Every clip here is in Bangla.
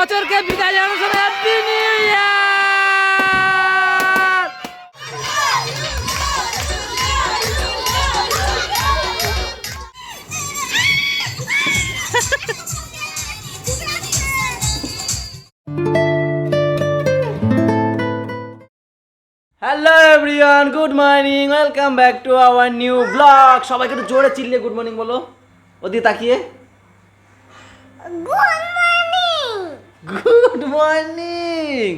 বছরকে বিদায় সময় happy new year hello everyone good morning welcome back to our new blog সবাইকে একটু জোরে চিল্লে গুড মর্নিং বলো। ওদিকে তাকিয়ে। গুড মর্নিং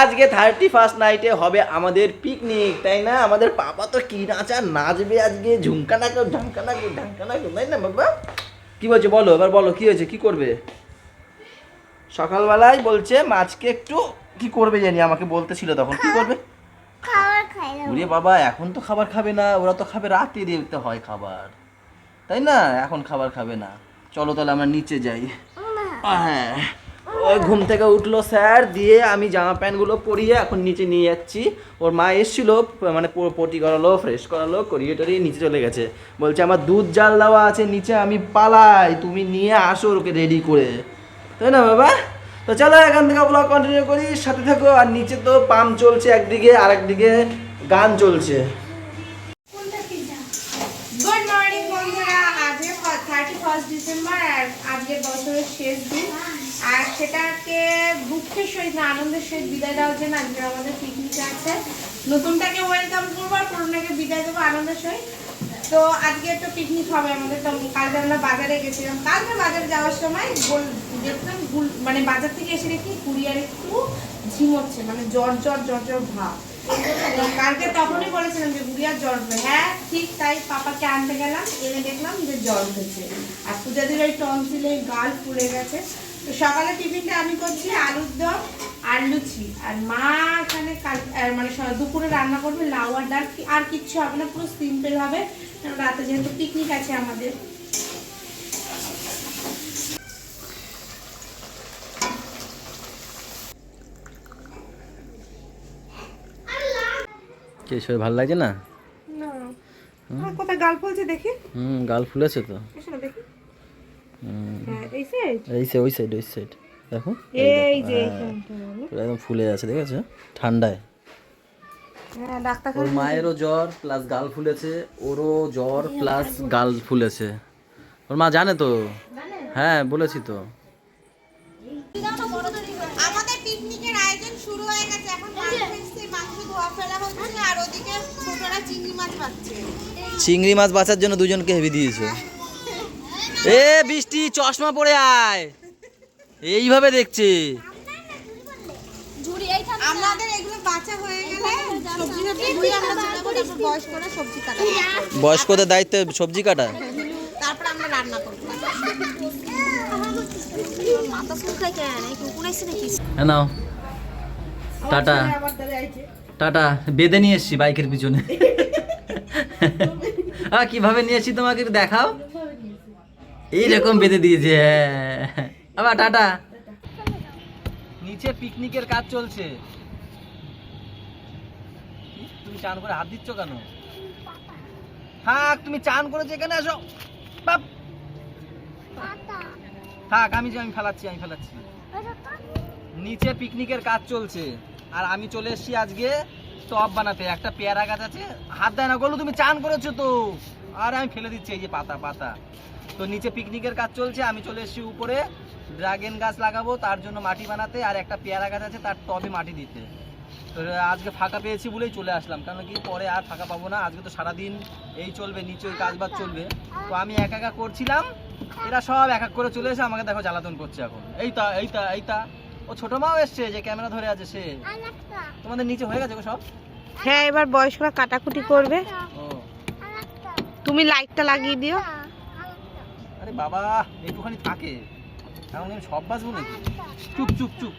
আজকে থার্টি ফার্স্ট নাইটে হবে আমাদের পিকনিক তাই না? আমাদের পাপা তো কি নাচা নাচবে আজকে? ঝুমকা নাকো ঢাঙ্কা নাকো ঢাঙ্কা নাকো তাই না বাবা? কি বলছে বলো এবার বলো কি হয়েছে কি করবে? সকালবেলায় বলছে মাছকে একটু কি করবে জানি? আমাকে বলতেছিল তখন কি করবে? ওরে বাবা এখন তো খাবার খাবে না ওরা তো খাবে রাতে দিতে হয় খাবার। তাই না? এখন খাবার খাবে না। চলো তাহলে আমরা নিচে যাই। হ্যাঁ। ঘুম থেকে উঠল, স্যার, দিয়ে আমি জামা প্যান্টগুলো পরিয়ে এখন নিচে নিয়ে যাচ্ছি। ওর মা এসেছিল মানে পটি করালো, ফ্রেশ করালো, করিয়ে টরিয়ে নিচে চলে গেছে। বলছে, আমার দুধ জাল দেওয়া আছে, নিচে আমি পালাই, তুমি নিয়ে আসো ওকে রেডি করে। তাই না, বাবা? তো চলো, এখান থেকে ব্লগ কন্টিনিউ করি, সাথে থাকো, আর নিচে তো পাম্প চলছে একদিকে আর একদিকে গান চলছে। ফার্স্ট ডিসেম্বর আর আজকে বছরের শেষ দিন। আর সেটাকে দুঃখের সহিত না, আনন্দের সহিত বিদায় দেওয়ার জন্য আজকে আমাদের পিকনিক আছে। নতুনটাকে ওয়েলকাম করব আর পুরোটাকে বিদায় দেবো আনন্দের সহিত। তো আজকে তো পিকনিক হবে আমাদের, তো কালকে আমরা বাজারে গেছিলাম। কালকে বাজারে যাওয়ার সময় বল দেখলাম ভুল- মানে বাজার থেকে এসে দেখি কুড়িয়ার একটু ঝিমোচ্ছে মানে জ্বর জ্বর জ্বর জ্বর ভাব। কালকে তখনই বলেছিলাম যে গুড়িয়ার জ্বর উঠবে হ্যাঁ ঠিক তাই পাপাকে আনতে গেলাম, এনে দেখলাম যে জ্বর উঠেছে আর পূজাদির ওই টনসিলে গাল ফুলে গেছে। তো সকালে টিফিনটা আমি করছি আলুর দম আর লুচি। আর মা এখানে মানে দুপুরে রান্না করবে লাউ আর ডাল। আর কিচ্ছু হবে না পুরো সিম্পল হবে। রাতে যেহেতু পিকনিক আছে আমাদের। কে ভালো লাগছে না? না। কোথায় গাল ফুলছে দেখি? হুম গাল ফুলেছে তো। দেখি। এই সাইড ওই সাইড ওই সাইড দেখো? এই যে হ্যাঁ, একদম ফুলে আছে দেখেছ? ঠান্ডায়। হ্যাঁ ওর মায়েরও জ্বর প্লাস গাল ফুলেছে ওরও জ্বর প্লাস গাল ফুলেছে। ওর মা জানে তো? হ্যাঁ বলেছি তো। আমাদের পিকনিকের আয়োজন শুরু হয়ে গেছে। এখন মাংস ধোয়া ফেলা হচ্ছে আর ওদিকে ছোটরা চিংড়ি মাছ চিংড়ি মাছ বাঁচার জন্য দুজনকে হেভি দিয়েছ। এ বৃষ্টি চশমা পরে আয়। এইভাবে দেখছে। হয়ে বয়স্কদের দায়িত্বে সবজি কাটা। তারপর আমরা রান্না করব। মাথা চুলকায় কেন এই কুকুর আইছে নাকি নাও। টাটা। টাটা। বেঁধে নিয়ে এসছি বাইকের পিছনে। আ কীভাবে নিয়ে এসছি তোমাকে একটু দেখাও। এইরকম বেঁধে দিয়েছে। আবার টাটা। নিচে পিকনিকের কাজ চলছে। তুমি চান করে হাত দিচ্ছ কেন? থাক, তুমি চান করেছ, এখানে আসো। বাপ। থাক, আমি যে আমি ফেলাচ্ছি আমি ফেলাচ্ছি। নিচে পিকনিকের কাজ চলছে। আর আমি চলে এসেছি আজকে টপ বানাতে। একটা পেয়ারা গাছ আছে। হাত দেয় না গলু তুমি চান করেছ তো। আর আমি ফেলে দিচ্ছি এই যে পাতা পাতা। তো নিচে পিকনিকের কাজ চলছে আমি চলে এসেছি উপরে। ড্রাগন গাছ লাগাবো তার জন্য মাটি বানাতে আর একটা পেয়ারা গাছ আছে তার টবে মাটি দিতে। তো আজকে ফাঁকা পেয়েছি বলেই চলে আসলাম কারণ কি পরে আর ফাঁকা পাবো না আজকে তো সারাদিন এই চলবে নিচে ওই কাজ বাজ চলবে। তো আমি একা একা করছিলাম এরা সব এক এক করে চলে এসে আমাকে দেখো জ্বালাতন করছে এখন। এই তা এই তা এই তা। ও ছোট মাও এসছে যে ক্যামেরা ধরে আছে সে। তোমাদের নিচে হয়ে গেছে গো সব? হ্যাঁ এবার বয়স্করা কাটাকুটি করবে। ও। তুমি লাইটটা লাগিয়ে দিও। আরে বাবা একটুখানি থাকে। এখন আমি সব বাজবো নাকি চুপ চুপ চুপ।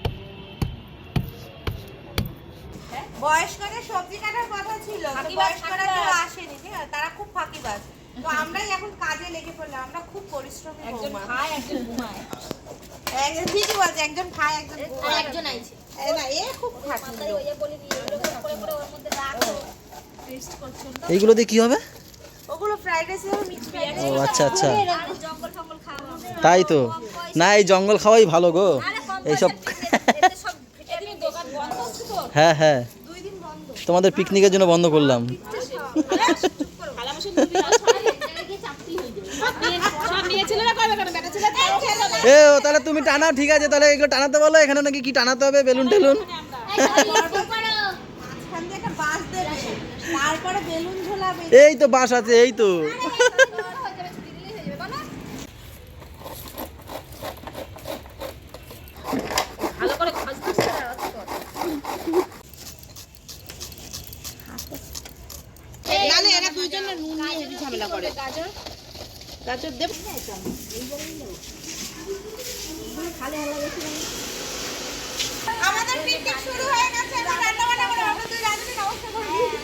বয়স্কদের সবজি কাটার কথা ছিল বয়স্করা কেউ আসেনি ঠিক আছে? তারা খুব ফাঁকিবাজ। তো আমরাই এখন কাজে লেগে পড়লাম। আমরা খুব পরিশ্রমী একজন খায় একজন ঘুমায়। ঠিকই বলছে একজন খায় একজন ঘুমায়। একজন আইছে। এ না এ খুব লোক। এইগুলো দিয়ে কি হবে? ওগুলো ফ্রাইড রাইস ও আচ্ছা আচ্ছা। তাই তো। না এই জঙ্গল খাওয়াই ভালো গো। এইসব হ্যাঁ হ্যাঁ। তোমাদের পিকনিকের জন্য বন্ধ করলাম। এ ও তাহলে তুমি টানাও ঠিক আছে। তাহলে এগুলো টানাতে বলো এখানে নাকি কি টানাতে হবে বেলুন টেলুন তারপরে বেলুন ঝোলাবে এই তো বাস আছে এই তো। নালে এরা দুইজনে নুন নিয়ে হেভি ঝামেলা করে। গাজর। দেব? আমাদের পিকনিক শুরু হয়ে গেছে এখন রান্না বান্না করে আমরা দুই রাঁধুনি নমস্কার করে।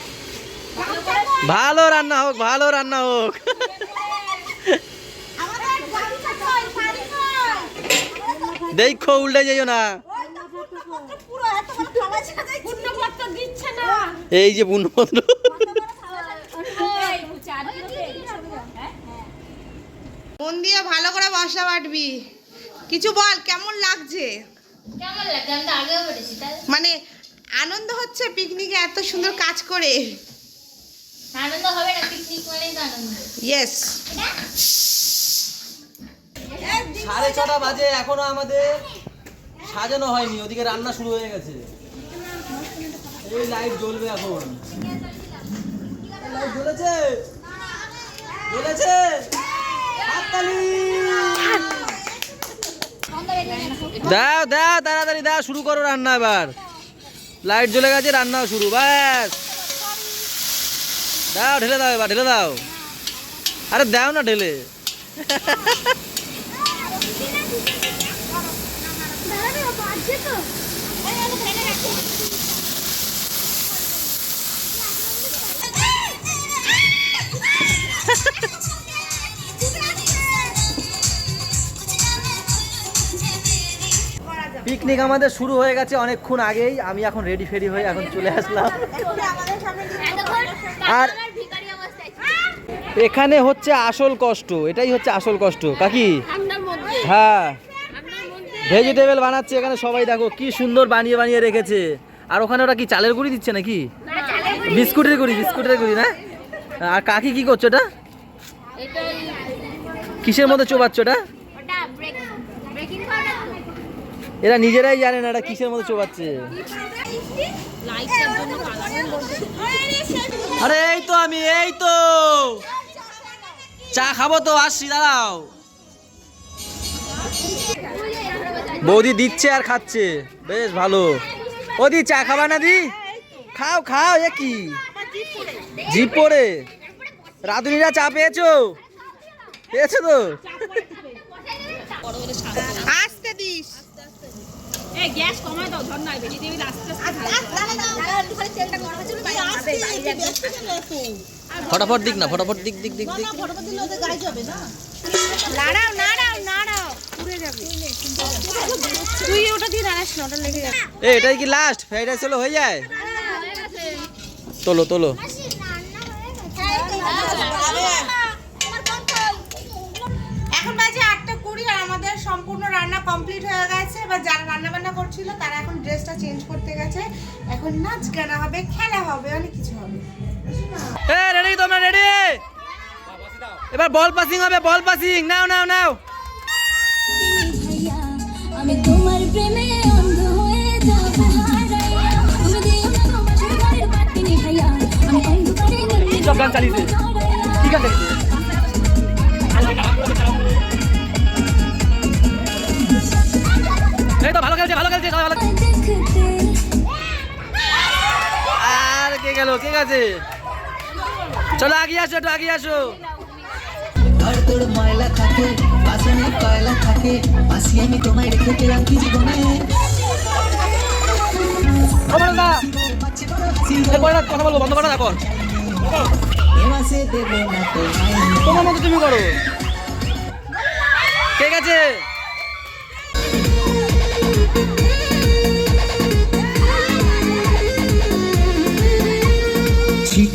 ভালো রান্না হোক ভালো রান্না হোক? দেখো উল্টে যাইও না। এই যে পূর্ণপত্র মন দিয়ে ভালো করে মশলা বাটবি। কিছু বল কেমন লাগছে? মানে আনন্দ হচ্ছে পিকনিকে এত সুন্দর কাজ করে। আনন্দ হবে না পিকনিক মানেই তো আনন্দ ইয়েস সাড়ে ছটা বাজে এখনও আমাদের সাজানো হয়নি ওদিকে রান্না শুরু হয়ে গেছে এই লাইট জ্বলবে এখন. লাইট জ্বলেছে? জ্বলেছে? হাততালি! দাও দাও তাড়াতাড়ি দাও শুরু করো রান্না এবার। লাইট জ্বলে গেছে রান্নাও শুরু ব্যাস। দাও ঢেলে দাও এবার ঢেলে দাও। আরে দাও না ঢেলে। পিকনিক আমাদের শুরু হয়ে গেছে অনেকক্ষণ আগেই। আমি এখন রেডি ফেডি হয়ে এখন চলে আসলাম। আর এখানে হচ্ছে আসল কষ্ট এটাই হচ্ছে আসল কষ্ট কাকি? হ্যাঁ। ভেজিটেবল বানাচ্ছে এখানে সবাই দেখো কি সুন্দর বানিয়ে বানিয়ে রেখেছে। আর ওখানে ওরা কি চালের গুঁড়ি দিচ্ছে নাকি? বিস্কুটের গুঁড়ি বিস্কুটের গুঁড়ি না? আর কাকি কি করছ এটা এটা কিসের মধ্যে চোবাচ্ছ এটা ওটা ব্রেক ব্রেকিং পাউডার এরা নিজেরাই জানে না এটা কিসের মধ্যে চোবাচ্ছে। আরে এই তো আমি এই তো। চা খাব তো, আসছি, দাঁড়াও। বৌদি দিচ্ছে আর খাচ্ছে। বেশ ভালো। ও দি, চা খাবা না দি? খাও খাও, এ কি? জিপ পরে রাধুনিরা চা পেয়েছ? পেয়েছ তো? এই গ্যাস কমায় দাও ধর নাই ভেজিটেবিল আস্তে আস্তে ফটাফট দিক না ফটাফট দিক দিক দিক দিক। নাড়াও নাড়াও নাড়াও। পুড়ে যাবে। তুই ওটা দিয়ে নাড়াস না ওটা লেগে যাবে। এ এটাই কি লাস্ট ফ্রাইড রাইস হলো হয়ে যায়? তোলো তোলো। সম্পূর্ণ রান্না কমপ্লিট হয়ে গেছে। এবার যারা রান্না বান্না করছিল তারা এখন ড্রেসটা চেঞ্জ করতে গেছে। এখন নাচ গানা হবে খেলা হবে অনেক কিছু হবে। এ রেডি তোমরা রেডি এবার বল পাসিং হবে বল পাসিং নাও নাও নাও। আমি তোমার প্রেমে অন্ধ হয়ে যাব আমি সব গান চালিয়েছে ঠিক আছে। এই ভালো খেলছে ভালো খেলছে সবাই ভালো আর কে গেল কে গেছে? চলো আগিয়ে আসো একটু আগিয়ে আসো। ঘর তোর ময়লা থাকে বাসনে কয়লা থাকে বাসি আমি তোমায় রেখে কি জীবনে। কথা বলব বন্ধ করো না কর এ মাসে দেবো না তোমায়। তোমার মতো তুমি করো। কে গেছে?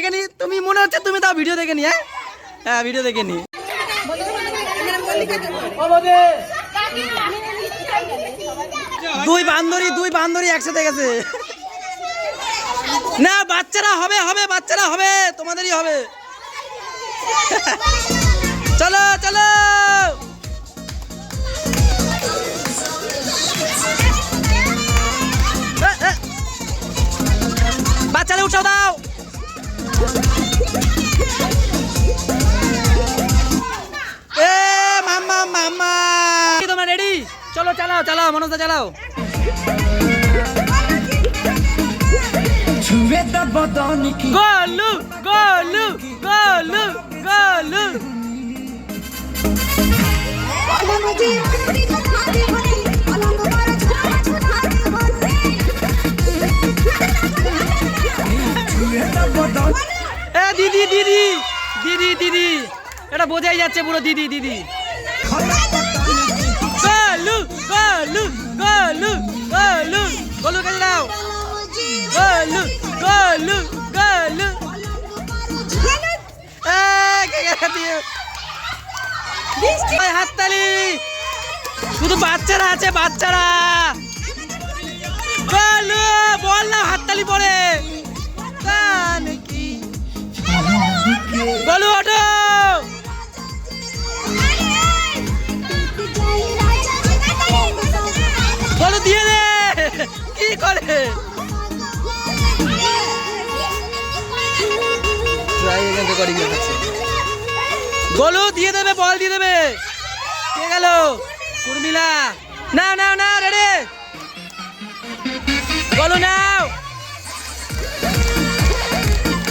দেখে নি তুমি মনে হচ্ছে তুমি তাও ভিডিও দেখে নি হ্যাঁ? হ্যাঁ ভিডিও দেখে নি দুই বান্দরি দুই বান্দরি একসাথে গেছে। না, বাচ্চারা হবে হবে, বাচ্চারা হবে, তোমাদেরই হবে। চলো চলো। বাচ্চারা উঠাও দাও। চালাও চালাও মনোজদা চালাও। গোলু গোলু গোলু গোলু। এ দিদি দিদি দিদি দিদি। এটা বোঝাই যাচ্ছে পুরো দিদি দিদি। গোলু গোলু গোলু কাজে দাও। গোলু গোলু গোলু। হাততালি। শুধু বাচ্চারা আছে, বাচ্চারা। গোলু, বল না, হাততালি কি? গোলু ওঠো গোলু, দিয়ে দেবে, বল দিয়ে দেবে। কে গেল? উর্মিলা। নাও নাও নাও রেডি গোলু, নাও।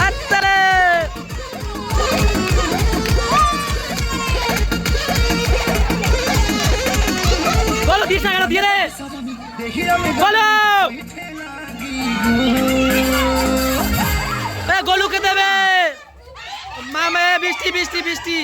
আত্তারে দিস না কেন, দিয়ে দে। গোলু। গোলুকে দেবে। মামে বৃষ্টি বৃষ্টি বৃষ্টি।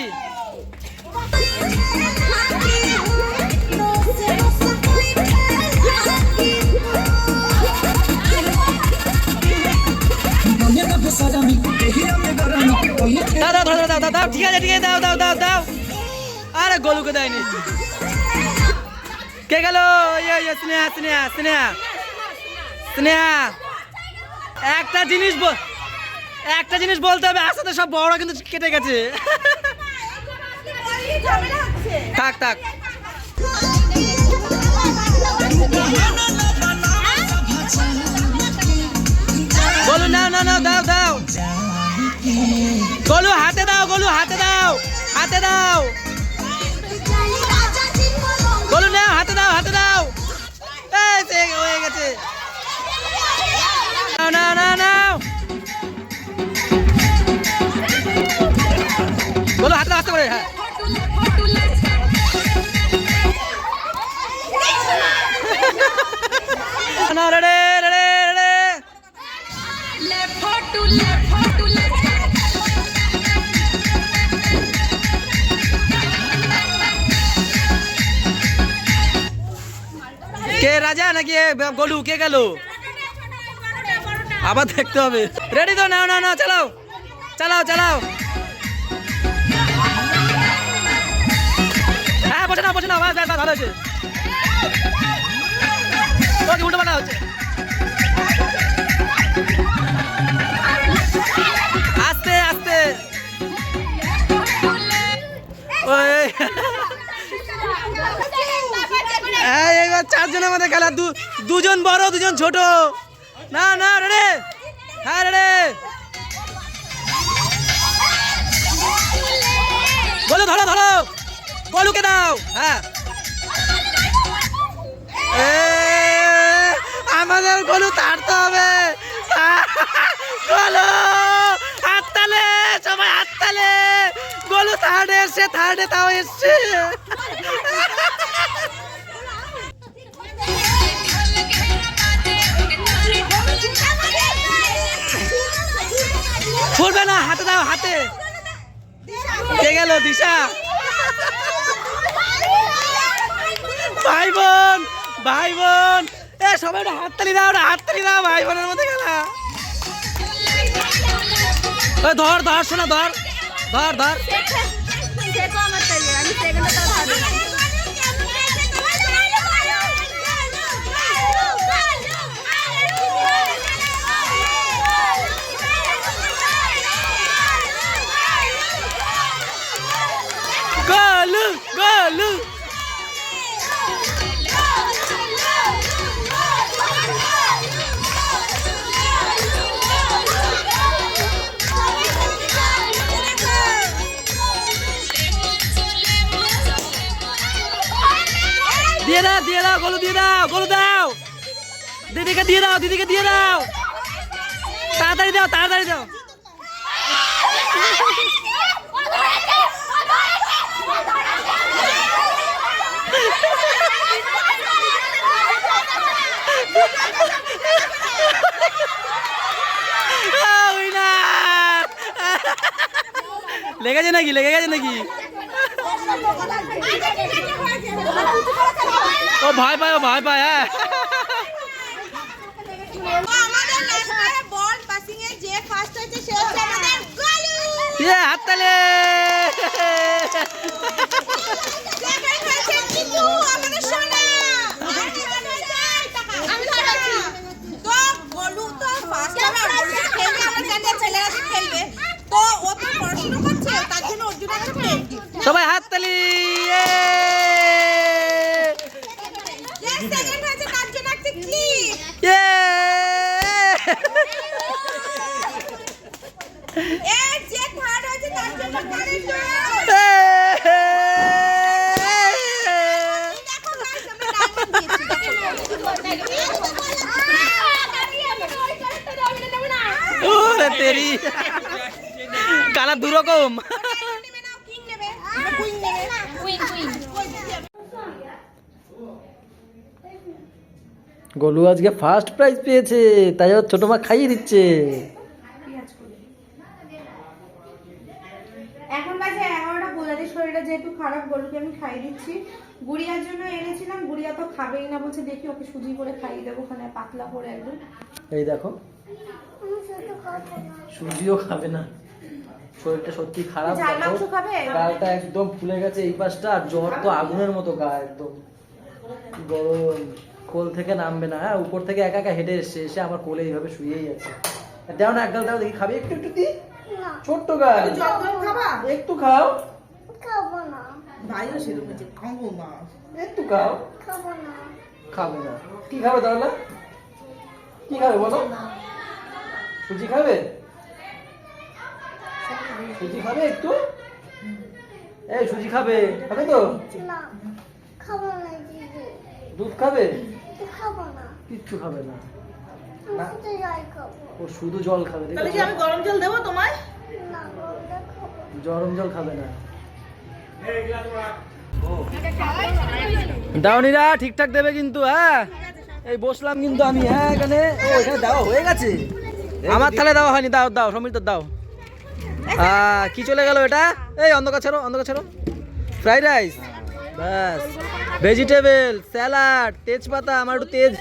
দাও দাও ঠিক আছে ঠিক আছে, দাও দাও দাও দাও। কে ইয়ে ইয়ে স্নেহা স্নেহা স্নেহা। স্নেহা, একটা জিনিস বল একটা জিনিস বলতে হবে আসাতে সব বড় কিন্তু কেটে গেছে। থাক থাক। গোলু, নাও না নাও, দাও দাও। গোলু, হাতে দাও, গোলু, হাতে দাও হাতে দাও। গোলু, নাও, হাতে দাও হাতে দাও। এই হয়ে গেছে। নাও নাও নাও নাও। হ্যাঁ কে রাজা নাকি গোলু? কে গেল? আবার দেখতে হবে। রেডি তো? নাও নাও নাও, চালাও। চালাও চালাও। বসে নাও বসে বাস, ভালো উল্টো হচ্ছে। আস্তে আস্তে। ওই চারজনের মধ্যে খেলা। দুজন বড় দুজন ছোট। না না রে হ্যাঁ রে বলো ধরো ধরো। গলুকে দাও। হ্যাঁ। আমাদের গলু তাড়তে হবে। গোলু, হাততালে, সবাই হাততালে। গোলু থার্ডে এসছে থার্ডে তাও এসছে। ফুলবে না, হাতে দাও, হাতে। গেল, দিশা? ভাই বোন ভাই বোন। এ সবাই একটা হাততালি দাও একটা হাততালি দাও ভাই বোনের মধ্যে খেলা ধর ধর শোনা ধর ধর ধর। গোলু গোলু। দিয়ে দাও দিয়ে দাও গোলু দিয়ে দাও গোলু দাও দিদিকে দিয়ে দাও দিদিকে দিয়ে দাও তাড়াতাড়ি দাও তাড়াতাড়ি দাও Ah! লেগেছে নাকি লেগে গেছে নাকি ও ভয় পায়, ও ভয় পায় হ্যাঁ। আমাদের লাস্টে বল পাসিং এ যে ফার্স্ট হয়েছে সে হচ্ছে আমাদের গোলু হাততালে। সেকেন্ড হয়েছে টিটু আমাদের সোনা আর সেকেন্ড হয়েছে আমি ধরেছি তো গোলু তো ফার্স্ট হবে আর গোলু তো খেলবে আমরা জানি আর ছেলেরা তো খেলবে তো ও তো পড়াশোনা করছে তার জন্য ওর জন্য একটা প্লেট সবাই হাততালি ইয়ে! যে সেকেন্ড হয়েছে তার জন্য একটা ক্লিপ ইয়ে! এ যে থার্ড হয়েছে তার জন্য কারেন্ট এ! দেখো গাইস আমরা ডায়মন্ড দিয়েছি ওরে তেরি কালার দু রকম নেবে নাও কিং নেবে কুইন কুইন কুইন গোলু আজকে ফার্স্ট প্রাইজ পেয়েছে তাই ছোট মা খাইয়ে দিচ্ছে এখন বাজে এগারোটা বোলাদের শরীরটা যেহেতু খারাপ গরুকে আমি খাইয়ে দিচ্ছি। গুড়িয়ার জন্য এনেছিলাম গুড়িয়া তো খাবেই না বলছে দেখি ওকে সুজি করে খাইয়ে দেবো ওখানে পাতলা করে একদম। এই দেখো সুজিও খাবে না। শরীরটা সত্যি খারাপ ঝাল দেখো। মাংস খাবে? গালটা একদম ফুলে গেছে এই পাশটা আর জ্বর তো আগুনের মতো গা একদম। গরম। কোল থেকে নামবে না হ্যাঁ উপর থেকে একা একা হেঁটে এসছে এসে আমার কোলে এইভাবে শুয়েই আছে। দাও না এক গাল দাও দেখি খাবে? একটু একটু দি। ছোট্ট গাল। একটু খাও। একটু খাও। খাবে না। কি খাবে তাহলে? কি খাবে বলো? সুজি খাবে? সুজি খাবে একটু? এই সুজি খাবে। খাবে তো? দুধ খাবে? কিচ্ছু খাবে না। না ও শুধু জল খাবে দেখেছ? গরম জল দেবো তোমায়? গরম জল খাবে না। দাওনিরা ঠিকঠাক দেবে কিন্তু হ্যাঁ? এই বসলাম কিন্তু আমি হ্যাঁ এখানে? ও এখানে দেওয়া হয়ে গেছে? আমার থালে দেওয়া হয়নি দাও দাও সমৃদ্ধ দাও। কি চলে গেল এটা? এই অন্ধকার ছাড়ো অন্ধকার ছাড়ো। Fried rice. ব্যাস। ভেজিটেবল স্যালাড তেজপাতা আমার একটু তেজ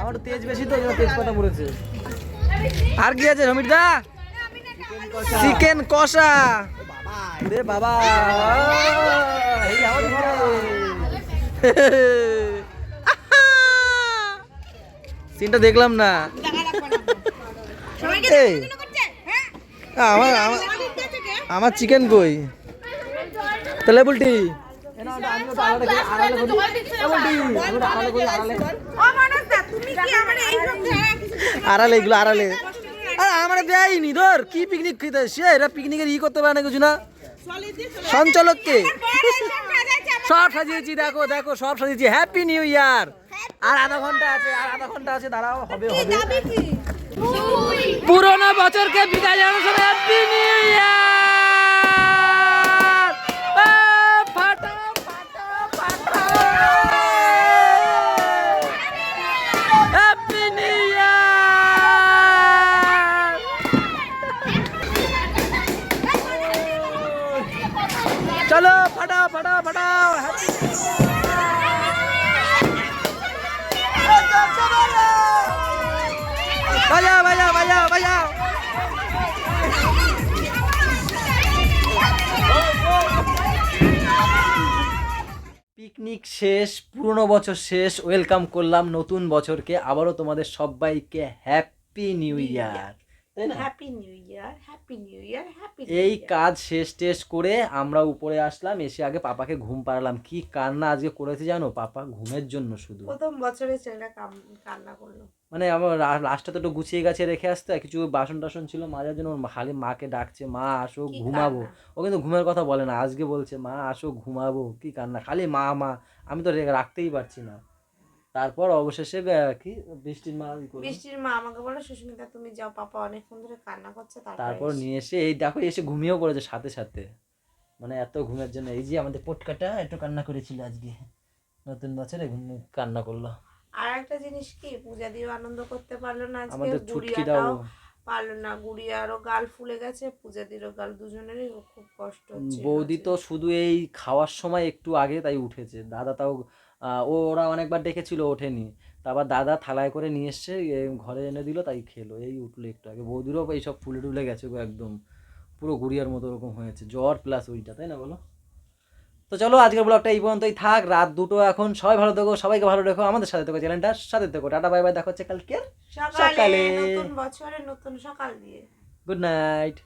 আমার একটু তেজ বেশি তো তেজপাতা পড়েছে। আর কি আছে সমীরদা চিকেন কষা। রে বাবা। সিনটা দেখলাম না। আমার আমার আমার চিকেন কই? তাহলে বলটি আড়ালে এগুলো আড়ালে। আরে আমার দেয়নি ধর কি পিকনিক খেতে সে এরা পিকনিকের ই করতে পারে না কিছু না। সঞ্চালককে। সব সাজিয়েছি দেখো দেখো সব সাজিয়েছি। হ্যাপি নিউ ইয়ার আর আধা ঘণ্টা আছে আর আধা ঘণ্টা আছে দাঁড়াও হবে হবে। পুরোনো বছরকে বিদায় জানানোর সময় হ্যাপি নিউ বছর শেষ ওয়েলকাম করলাম নতুন বছরকে। আবারও তোমাদের সবাইকে happy new year happy new year happy new year happy এই কাজ শেষ টেস করে আমরা উপরে আসলাম এসে আগে পাপাকে ঘুম পাড়ালাম। কি কান্না আজকে করেছে জানো? পাপা ঘুমের জন্য শুধু। প্রথম বছরে ছেলেটা কান্না করল। মানে আমার লাস্টটা তো একটু গুছিয়ে গেছে রেখে আসতে কিছু বাসন টাসন ছিল মাজার জন্য খালি মাকে ডাকছে মা আসো ঘুমাবো? ও কিন্তু ঘুমের কথা বলে না আজকে বলছে মা আসো ঘুমাবো। কি কান্না? খালি মা মা। আমি তো রাখতেই পারছি না। তারপর অবশেষে কি? বৃষ্টির মা বৃষ্টির মা আমাকে বলে সুস্মিতা তুমি যাও পাপা অনেকক্ষণ ধরে কান্না করছে তারপর নিয়ে এসে এই দেখো এসে ঘুমিয়েও পড়েছে সাথে সাথে। মানে এত ঘুমের জন্য এই যে আমাদের পটকাটা একটু কান্না করেছিল আজকে। নতুন বছরে ঘুম কান্না করল। আর একটা জিনিস কি পূজা দিয়েও আনন্দ করতে পারল না আজকে আমাদের ছুটকিটাও গুড়িয়াটাও পারল না গুড়িয়ারও গাল ফুলে গেছে পূজা দিরও গাল দুজনেরই খুব কষ্ট হচ্ছে বৌদি তো শুধু এই খাওয়ার সময় একটু আগে তাই উঠেছে দাদা তাও ও ওরা অনেকবার ডেকেছিল ওঠেনি তারপর দাদা থালায় করে নিয়ে এসছে ঘরে এনে দিল তাই খেলো এই উঠল একটু আগে বৌদিরও এইসব ফুলে টুলে গেছে গো একদম পুরো গুড়িয়ার মতো ওরকম হয়েছে জ্বর প্লাস ওইটা তাই না বলো? তো চলো আজকের ব্লগটা এই পর্যন্তই থাক। রাত দুটো এখন। সবাই ভালো থেকো সবাইকে ভালো রেখো। আমাদের সাথে থেকো চ্যানেলটার সাথে থেকো। Tata bye bye. দেখো হচ্ছে কালকে সকালে। সকালে। নতুন বছরের নতুন সকাল দিয়ে। Good night